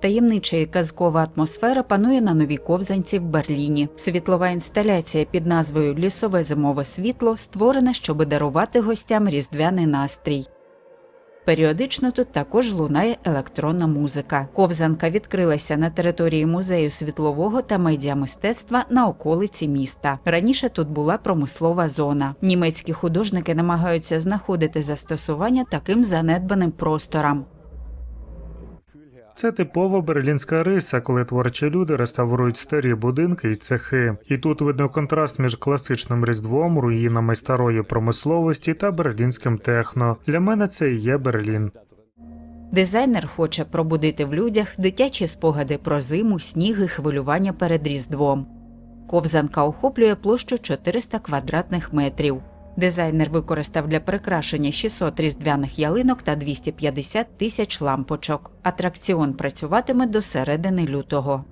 Таємнича і казкова атмосфера панує на новій ковзанці в Берліні. Світлова інсталяція під назвою Лісове зимове світло створена, щоб дарувати гостям різдвяний настрій. Періодично тут також лунає електронна музика. Ковзанка відкрилася на території музею світлового та медіамистецтва на околиці міста. Раніше тут була промислова зона. Німецькі художники намагаються знаходити застосування таким занедбаним просторам. Це типова берлінська риса, коли творчі люди реставрують старі будинки і цехи. І тут видно контраст між класичним різдвом, руїнами старої промисловості та берлінським техно. Для мене це і є Берлін. Дизайнер хоче пробудити в людях дитячі спогади про зиму, сніг і хвилювання перед Різдвом. Ковзанка охоплює площу 400 квадратних метрів. Дизайнер використав для прикрашення 600 різдвяних ялинок та 250 тисяч лампочок. Атракціон працюватиме до середини лютого.